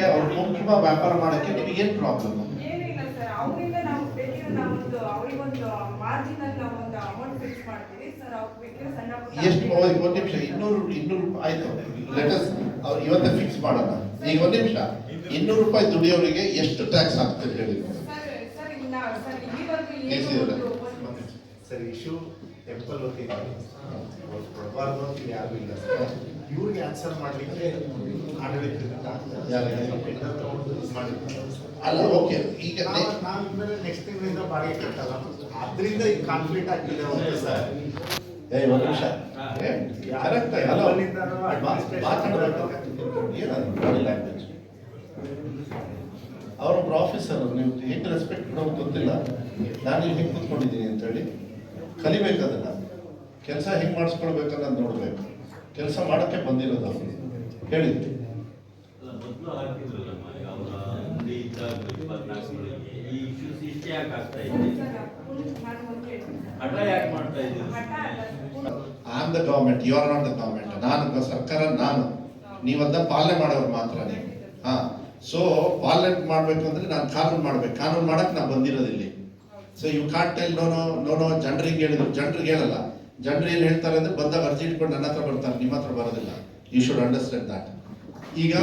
ನಿಮಗೆ ಅವ್ರ ಕುಂಕುಮ ವ್ಯಾಪಾರ ಮಾಡಕ್ಕೆ ನಿಮಗೆ ಏನು ಪ್ರಾಬ್ಲಮ್ ಏನಿಲ್ಲ ಸರ್ ಅವರಿಂದ ನಾವು ಬೇಕಿದ್ರೆ ನಾವೊಂದು ಅವರಿಗೊಂದು ಮಾರ್ಜಿನ್ ಅಲ್ಲಿ ನಾವೊಂದು ಅಮೌಂಟ್ ಫಿಕ್ಸ್ ಮಾಡ್ತೀವಿ. ಸರ್ ಅವ್ರು ಬೇಕಿದ್ರೆ ಸಣ್ಣ ಪುಟ್ಟ ಎಷ್ಟು ಒಂದು ನಿಮಿಷ ಇನ್ನೂರು ಇನ್ನೂರು ಆಯ್ತು ಲೆಟಸ್ ಅವ್ರು ಇವತ್ತೇ ಫಿಕ್ಸ್ ಮಾಡೋಣ. ಈಗ ಒಂದು ನಿಮಿಷ ಇನ್ನೂರು ರೂಪಾಯಿ ದುಡಿಯೋರಿಗೆ ಎಷ್ಟು ಟ್ಯಾಕ್ಸ್ ಆಗ್ತದೆ ಹೇಳಿ. ಸರ್ ಸರ್ ಇನ್ನ ಸರ್ ಇಲ್ಲಿವರೆಗೂ Yes, ಏನು ಒಂದು ಒಂದು- ಸರ್ ಇಶ್ಯೂ ಟೆಂಪಲ್ ವತಿಯಿಂದ ಅವ್ರು ಕೊಡಬಾರ್ದು ಅಂತ ಯಾರು ಇಲ್ಲ ಸರ್. ಇವ್ರಿಗೆ ಆನ್ಸರ್ ಮಾಡಲಿಕ್ಕೆ ಅಲ್ಲ ಓಕೆ ಈಗ ನಾವು ನಾವು ಇನ್ಮೇಲೆ ನೆಕ್ಸ್ಟ್ ತಿಂಗಳಿಂದ ಬಾಡಿಗೆ ಕಟ್ಟಲ್ಲ ಅದರಿಂದ ಈ ಕಾನ್ಫ್ಲಿಕ್ಟ್ ಆಗ್ತಿದೆ ಅಂತ ಸರ್. ಏ ಒಂದು ನಿಮಿಷ. ಕರೆಕ್ಟ್ ಅಲ್ಲ ಟೆಂಪಲ್ನಿಂದನೂ administration ಮಾತಾಡಬೇಕು. ಏನದು? ಬಾಡಿ ಲ್ಯಾಂಗ್ವೇಜ್ ಅವರೊಬ್ಬರು ಆಫೀಸರ್ ನೀವು ಹೇಗೆ ರೆಸ್ಪೆಕ್ಟ್ ಕೊಡೋದು ಗೊತ್ತಿಲ್ಲ. ನಾನು ಇಲ್ಲಿ ಹೆಂಗೆ ಕೂತ್ಕೊಂಡಿದ್ದೀನಿ ಅಂತೇಳಿ ಕಲಿಬೇಕು ಅದನ್ನ ಕೆಲಸ ಹೆಂಗೆ ಮಾಡಿಸ್ಕೊಳ್ಬೇಕನ್ನ ನೋಡ್ಬೇಕು ನೋಡಬೇಕು. ಕೆಲಸ ಮಾಡೋಕ್ಕೆ ಬಂದಿರೋದು ಹೇಳಿ. ಹೇಳಿದ್ವಿ I'm the government you are not the government ನಾನು ಸರ್ಕಾರ ನಾನು. ನೀವಂತ ಪಾಲನೆ ಮಾಡೋರು ಮಾತ್ರ ನೀವು. ಹಾ. ಸೊ ಪಾಲನೆ ಮಾಡ್ಬೇಕು ಅಂದ್ರೆ ನಾನು ಕಾನೂನು ಮಾಡ್ಬೇಕು. ಕಾನೂನು ಮಾಡಕ್ ನಾನು ಬಂದಿರೋದಿಲ್ಲಿ. So you can't tell no no no no ಜನರಿಗೆ ಹೇಳಿದ್ರು. ಜನರಿಗೆ ಹೇಳಲ್ಲ. ಜನರು ಏನು ಹೇಳ್ತಾರೆ ಅಂದ್ರೆ ಬಂದಾಗ ಅರ್ಜಿ ಇಟ್ಕೊಂಡು ನನ್ನ ಹತ್ರ ಬರ್ತಾರೆ, ನಿಮ್ಮ ಹತ್ರ ಬರೋದಿಲ್ಲ. ಯು ಶುಡ್ ಅಂಡರ್ಸ್ಟ್ಯಾಂಡ್ ದಟ್ ಈಗ